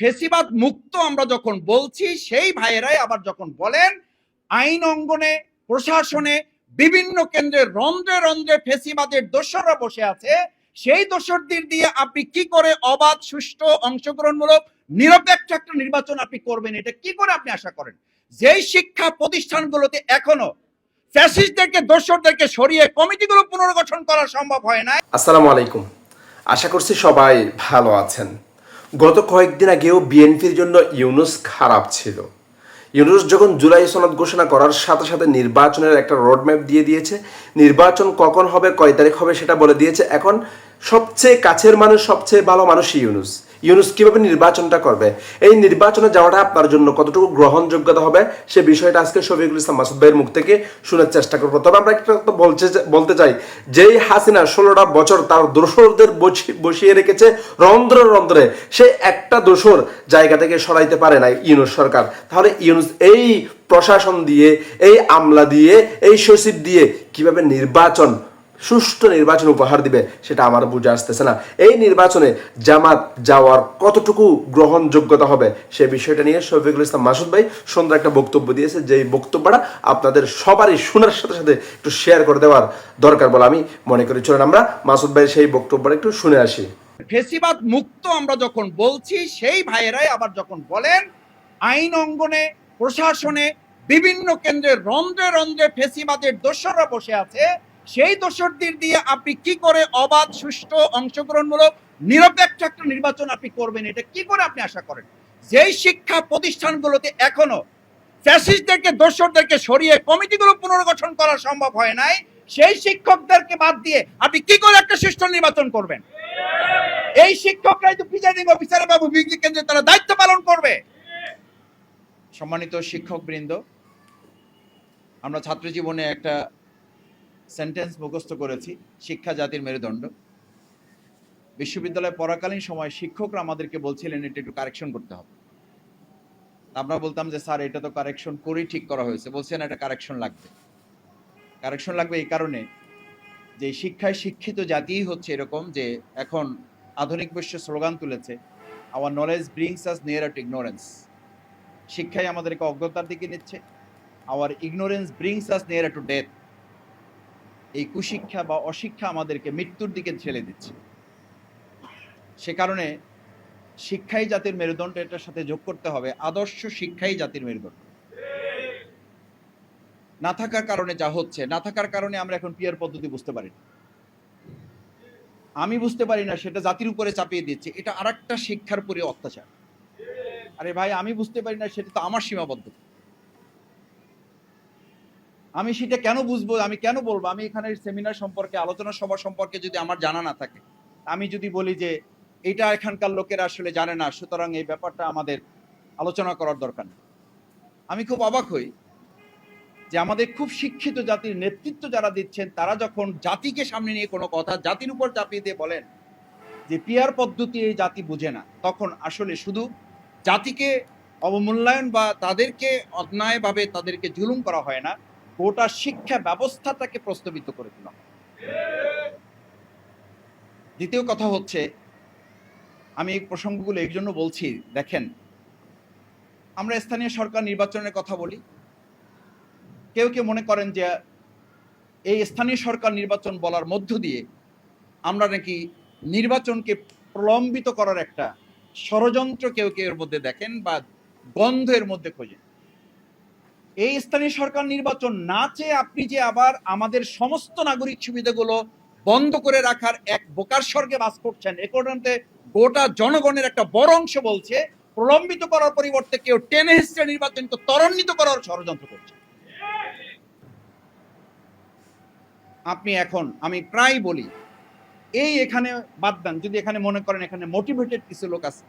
ফেসিবাদ মুক্ত আমরা যখন বলছি, সেই ভাইয়েরাই আবার যখন বলেন, আইন অঙ্গনে, প্রশাসনে, বিভিন্ন কেন্দ্রে রন্ধ্রে রন্ধ্রে ফেসিবাদের দোসররা বসে আছে, সেই দোসরদের দিয়ে আপনি কি করে অবাধ, সুষ্ঠু, অংশগ্রহণমূলক, নিরপেক্ষ একটা নির্বাচন আপনি করবেন? এটা কি করে আপনি আশা করেন? যেই শিক্ষা প্রতিষ্ঠানগুলোতে এখনও ফ্যাসিস্টদেরকে, দোসরদেরকে সরিয়ে কমিটিগুলো পুনর্গঠন করা সম্ভব হয় না আসসালামু আলাইকুম। আশা করছি সবাই ভালো আছেন। গত কয়েকদিন আগেও বিএনপির জন্য ইউনুস খারাপ ছিল। ইউনুস যখন জুলাই সনদ ঘোষণা করার সাথে সাথে নির্বাচনের একটা রোডম্যাপ দিয়ে দিয়েছে। নির্বাচন কখন হবে, কয় তারিখ হবে সেটা বলে দিয়েছে। এখন সবচেয়ে কাছের মানুষ, সবচেয়ে ভালো মানুষ ইউনুস। ইউনুস কীভাবে নির্বাচনটা করবে? এই নির্বাচনে যাওয়াটা আপনার জন্য কতটুকু গ্রহণযোগ্যতা হবে? সে বিষয়টা আজকে শফিকুল ইসলাম মাসুদ ভাইয়ের মুখ থেকে শোনার চেষ্টা করব। তবে আমরা একটা কথা বলতে চাই, যেই হাসিনা ষোলোটা বছর তার দোসরদের বসি- বসিয়ে রেখেছে রন্ধ্র রন্ধ্রে, সে একটা দোসর জায়গা থেকে সরাইতে পারে না ইউনুস সরকার। তাহলে ইউনুস এই প্রশাসন দিয়ে, এই আমলা দিয়ে, এই সচিব দিয়ে কীভাবে নির্বাচন সুষ্ঠু নির্বাচন উপহার দিবে, সেটা আমার বুঝে আসতেছে না। এই নির্বাচনে জামাত যাওয়ার কতটুকু গ্রহণযোগ্যতা হবে, সে বিষয়টা নিয়ে শফিকুল ইসলাম মাসুদ ভাই সুন্দর একটা বক্তব্য দিয়েছে। যেই বক্তব্যটা আপনাদের সবারই শোনার সাথে সাথে একটু শেয়ার করে দেওয়ার দরকার বলে আমি মনে করি। চলেন আমরা মাসুদ ভাইয়ের সেই বক্তব্যটা একটু শুনে আসি। ফেসিবাদ মুক্ত আমরা যখন বলছি, সেই ভাইয়েরাই আবার যখন বলেন, আইন অঙ্গনে, প্রশাসনে, বিভিন্ন কেন্দ্রে রন্ধ্রে রন্ধ্রে ফেসিবাদের দোষরা বসে আছে সেই দোসরদের দিয়ে আপনি কি করে অবাধ, সুষ্ঠু, অংশগ্রহণমূলক, নিরপেক্ষ একটা নির্বাচন আপনি করবেন? এটা কি করে আপনি আশা করেন? যেই শিক্ষা প্রতিষ্ঠানগুলোতে এখনও ফ্যাসিস্টদেরকে, দোষরদেরকে সরিয়ে কমিটিগুলো পুনর্গঠন করা সম্ভব হয় নাই, সেই শিক্ষকদেরকে বাদ দিয়ে আপনি কি করে একটা সুষ্ঠু নির্বাচন করবেন? এই শিক্ষকরাই তো প্রিজাইডিং অফিসার বাবু, বিজ্ঞ কেন্দ্রে তারা দায়িত্ব পালন করবে। সম্মানিত শিক্ষক বৃন্দ আমরা ছাত্র জীবনে একটা সেন্টেন্স মুখস্থ করেছি, শিক্ষা জাতির মেরুদণ্ড। বিশ্ববিদ্যালয়ে পড়াকালীন সময় শিক্ষকরা আমাদেরকে বলছিলেন, এটা একটু কারেকশন করতে হবে। আমরা বলতাম যে, স্যার, এটা তো কারেকশন করেই ঠিক করা হয়েছে। বলছেন এটা কারেকশন লাগবে। কারেকশন লাগবে এই কারণে যে, শিক্ষায় শিক্ষিত জাতিই হচ্ছে এরকম যে, এখন আধুনিক বিশ্ব স্লোগান তুলেছে our knowledge brings us near to ignorance শিক্ষাই আমাদেরকে অজ্ঞতার দিকে নিচ্ছে। Our ignorance brings us near to death এই কুশিক্ষা বা অশিক্ষা আমাদেরকে মৃত্যুর দিকে ঠেলে দিচ্ছে। সে কারণে শিক্ষাই জাতির মেরুদণ্ড এটার সাথে যোগ করতে হবে, আদর্শ শিক্ষাই জাতির মেরুদণ্ড। না থাকার কারণে যা হচ্ছে, না থাকার কারণে আমরা এখন পিয়ার পদ্ধতি বুঝতে পারি না। আমি বুঝতে পারি না, সেটা জাতির উপরে চাপিয়ে দিচ্ছে। এটা আরেকটা শিক্ষার পরে অত্যাচার। আরে ভাই, আমি বুঝতে পারি না, সেটা তো আমার সীমাবদ্ধতা। আমি সেটা কেন বুঝব, আমি কেন বলব? আমি এখানে সেমিনার সম্পর্কে, আলোচনা সভা সম্পর্কে যদি আমার জানা না থাকে, আমি যদি বলি যে এটা এখানকার লোকেরা আসলে জানে না, সুতরাং এই ব্যাপারটা আমাদের আলোচনা করার দরকার নেই। আমি খুব অবাক হই যে আমাদের খুব শিক্ষিত জাতির নেতৃত্ব যারা দিচ্ছেন, তারা যখন জাতিকে সামনে নিয়ে কোনো কথা জাতির উপর চাপিয়ে দিয়ে বলেন যে পিয়ার পদ্ধতি এই জাতি বুঝে না, তখন আসলে শুধু জাতিকে অবমূল্যায়ন বা তাদেরকে অন্যায়ভাবে তাদেরকে জুলুম করা হয় না গোটা শিক্ষা ব্যবস্থাটাকে প্রস্তাবিত করে হয়। দ্বিতীয় কথা হচ্ছে, আমি এই প্রসঙ্গগুলো এই জন্য বলছি, দেখেন, আমরা স্থানীয় সরকার নির্বাচনের কথা বলি কেউ কেউ মনে করেন যে, এই স্থানীয় সরকার নির্বাচন বলার মধ্য দিয়ে আমরা নাকি নির্বাচনকে প্রলম্বিত করার একটা ষড়যন্ত্র কেউ কেউ এর মধ্যে দেখেন বা গন্ধ এর মধ্যে খোঁজেন এই স্থানীয় সরকার নির্বাচন না চেয়ে আপনি যে আবার আমাদের সমস্ত নাগরিক সুবিধাগুলো বন্ধ করে রাখার এক বোকার স্বর্গে বাস করছেন, এ কারণে গোটা জনগণের একটা বড় অংশ বলছে, প্রলম্বিত করার পরিবর্তে কেউ টেনে হিস্ট্রে নির্বাচনকে ত্বরান্বিত করার ষড়যন্ত্র করছে। আপনি এখন, আমি প্রায় বলি, এই এখানে বাদ দেন, যদি এখানে মনে করেন এখানে মোটিভেটেড কিছু লোক আছে,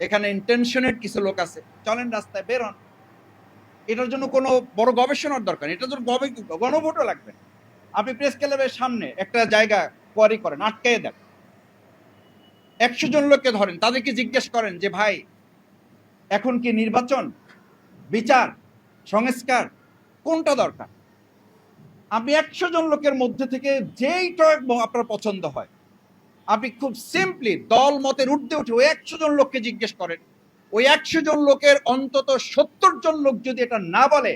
এখানে ইন্টেনশনের কিছু লোক আছে, চলেন রাস্তায় বেরোন এটার জন্য কোনো বড় গবেষণার দরকার এটার জন্য গণভোটও লাগবে। আপনি প্রেস ক্লাবের সামনে একটা জায়গা কোয়ারি করেন, আটকাইয়ে দেন। একশো জন লোককে ধরেন, তাদেরকে জিজ্ঞেস করেন যে, ভাই, এখন কি নির্বাচন, বিচার, সংস্কার, কোনটা দরকার? আপনি একশো জন লোকের মধ্যে থেকে যেইটা আপনার পছন্দ হয়, আপনি খুব সিম্পলি দল মতের উঠতে উঠে ওই একশো জন লোককে জিজ্ঞেস করেন ওই একশো জন লোকের অন্তত সত্তর জন লোক যদি এটা না বলে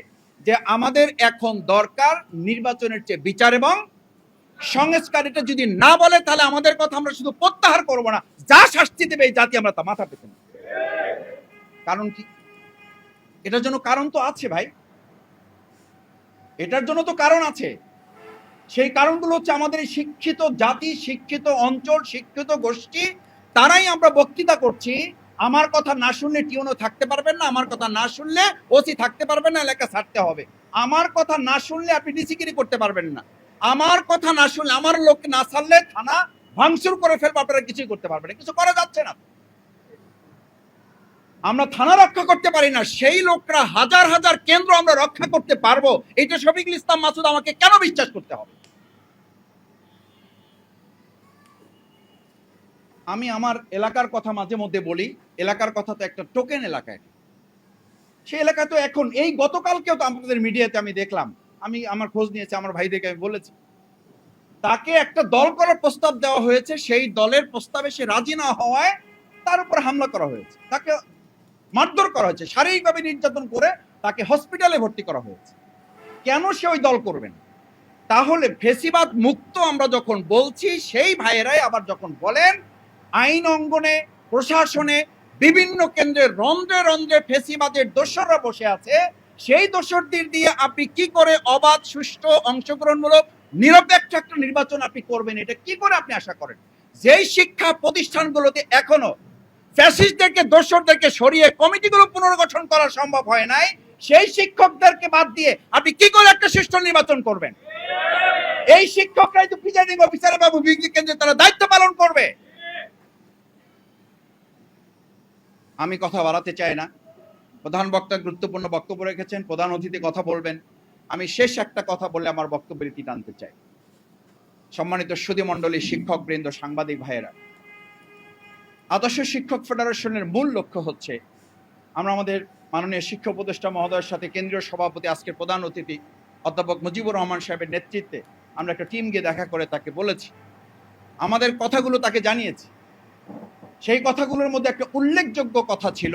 যে আমাদের এখন দরকার নির্বাচনের চেয়ে বিচার এবং সংস্কার, এটা যদি না বলে, তাহলে আমাদের কথা আমরা শুধু প্রত্যাহার করব না। যা শাস্তি দেবে এই জাতি আমরা তা মাথা পেতে না কারণ কি? এটার জন্য কারণ তো আছে ভাই। এটার জন্য তো কারণ আছে। সেই কারণগুলো হচ্ছে আমাদের শিক্ষিত জাতি, শিক্ষিত অঞ্চল, শিক্ষিত গোষ্ঠী, তারাই আমরা বক্তৃতা করছি। আমার কথা না শুনলে টিউনও থাকতে পারবেন না, আমার কথা না শুনলে ওসি থাকতে পারবেন না, এলাকা ছাড়তে হবে। আমার কথা না শুনলে আপনি ডিসিকিরি করতে পারবেন না। আমার কথা না শুনলে, আমার লোক না ছাড়লে থানা ভাঙচুর করে ফেলবে, আপনারা কিছুই করতে পারবেন না, কিছু করা যাচ্ছে না। আমরা থানা রক্ষা করতে পারি না, সেই লোকরা হাজার হাজার কেন্দ্র আমরা রক্ষা করতে পারব এটা শফিকুল ইসলাম মাসুদ আমাকে কেন বিশ্বাস করতে হবে? আমি আমার এলাকার কথা মাঝে মধ্যে বলি, এলাকার কথা তো একটা টোকেন এলাকায়। সেই এলাকা তো এখন, এই গতকালকেও তো আমাদের মিডিয়াতে আমি দেখলাম, আমি আমার খোঁজ নিয়েছি, আমার ভাইদেরকে আমি বলেছি। তাকে একটা দল করার প্রস্তাব দেওয়া হয়েছে, সেই দলের প্রস্তাবে সে রাজি না হওয়ায় তার উপর হামলা করা হয়েছে। তাকে মারধর করা হয়েছে, শারীরিকভাবে নির্যাতন করে তাকে হসপিটালে ভর্তি করা হয়েছে। কেন সে ওই দল করবেন তাহলে ফেসিবাদ মুক্ত আমরা যখন বলছি, সেই ভাইয়েরাই আবার যখন বলেন আইন অঙ্গনে, প্রশাসনে, বিভিন্ন কেন্দ্রে রন্ধ্রে রন্ধ্রে ফেসিবাদের দোসররা বসে আছে। সেই দোসরদের দিয়ে আপনি কি করে অবাধ, সুষ্ঠু, অংশগ্রহণমূলক, নিরপেক্ষ একটা নির্বাচন আপনি করবেন? এটা কি করে আপনি আশা করেন? যেই শিক্ষা প্রতিষ্ঠানগুলোতে এখনও ফ্যাসিস্টদেরকে, দোসরদেরকে সরিয়ে কমিটিগুলো পুনর্গঠন করা সম্ভব হয় নাই, সেই শিক্ষকদেরকে বাদ দিয়ে আপনি কি করে একটা সুষ্ঠু নির্বাচন করবেন? এই শিক্ষকরাই তো প্রিজাইডিং অফিসার বিজ্ঞ কেন্দ্রে তারা দায়িত্ব পালন করবে। আমি কথা বাড়াতে চাই না। প্রধান বক্তা গুরুত্বপূর্ণ বক্তব্য রেখেছেন, প্রধান অতিথি কথা বলবেন। আমি শেষ একটা কথা বলে আমার বক্তব্যের ইতি টানতে চাই। সম্মানিত সুদী মণ্ডলী, শিক্ষক বৃন্দ, সাংবাদিক ভাইয়েরা, আদর্শ শিক্ষক ফেডারেশনের মূল লক্ষ্য হচ্ছে আমরা আমাদের মাননীয় শিক্ষা উপদেষ্টা মহোদয়ের সাথে কেন্দ্রীয় সভাপতি, আজকের প্রধান অতিথি অধ্যাপক মুজিবুর রহমান সাহেবের নেতৃত্বে আমরা একটা টিম গিয়ে দেখা করে তাকে বলেছি। আমাদের কথাগুলো তাকে জানিয়েছি। সেই কথাগুলোর মধ্যে একটা উল্লেখযোগ্য কথা ছিল,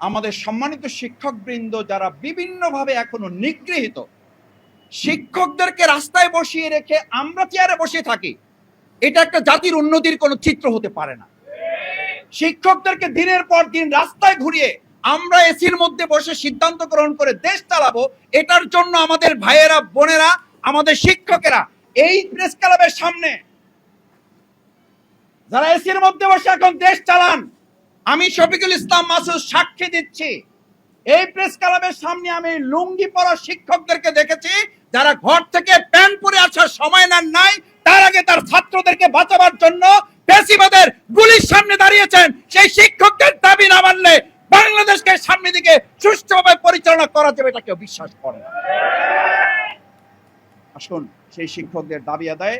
আমাদের সম্মানিত শিক্ষকবৃন্দ যারা বিভিন্নভাবে এখনও নিগৃহীত, শিক্ষকদেরকে রাস্তায় বসিয়ে রেখে আমরা চেয়ারে বসে থাকি, এটা একটা জাতির উন্নতির কোনো চিত্র হতে পারে না। শিক্ষকদেরকে দিনের পর দিন রাস্তায় ঘুরিয়ে আমরা এসির মধ্যে বসে সিদ্ধান্ত গ্রহণ করে দেশ চালাবো, এটার জন্য আমাদের ভাইয়েরা, বোনেরা, আমাদের শিক্ষকেরা, এই প্রেস ক্লাবের সামনে যারা এসির মধ্যে বসে এখন দেশ চালান, আমি শফিকুল ইসলাম মাসুদ সাক্ষী দিচ্ছি। এই প্রেস ক্লাবের সামনে আমি লুঙ্গি পরা শিক্ষকদেরকে দেখেছি, যারা ঘর থেকে প্যান্ট পরে আসার সময় নেন নাই, তার আগে তার ছাত্রদেরকে বাঁচাবার জন্য পেশিবাদের গুলির সামনে দাঁড়িয়েছেন। সেই শিক্ষকদের দাবি না মানলে বাংলাদেশকে সামনে দিকে সুষ্ঠুভাবে পরিচালনা করা যাবে এটা কেউ বিশ্বাস করে আসুন, সেই শিক্ষকদের দাবি আদায়ে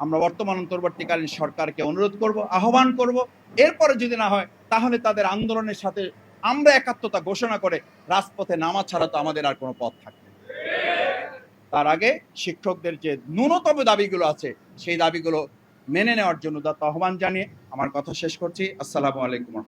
আমরা বর্তমান অন্তর্বর্তীকালীন সরকারকে অনুরোধ করব, আহ্বান করব। এরপরে যদি না হয়, তাহলে তাদের আন্দোলনের সাথে আমরা একাত্মতা ঘোষণা করে রাজপথে নামা ছাড়া তো আমাদের আর কোনো পথ থাকবে তার আগে শিক্ষকদের যে ন্যূনতম দাবিগুলো আছে, সেই দাবিগুলো মেনে নেওয়ার জন্য দত্ত আহ্বান জানিয়ে আমার কথা শেষ করছি। আসসালামু আলাইকুম।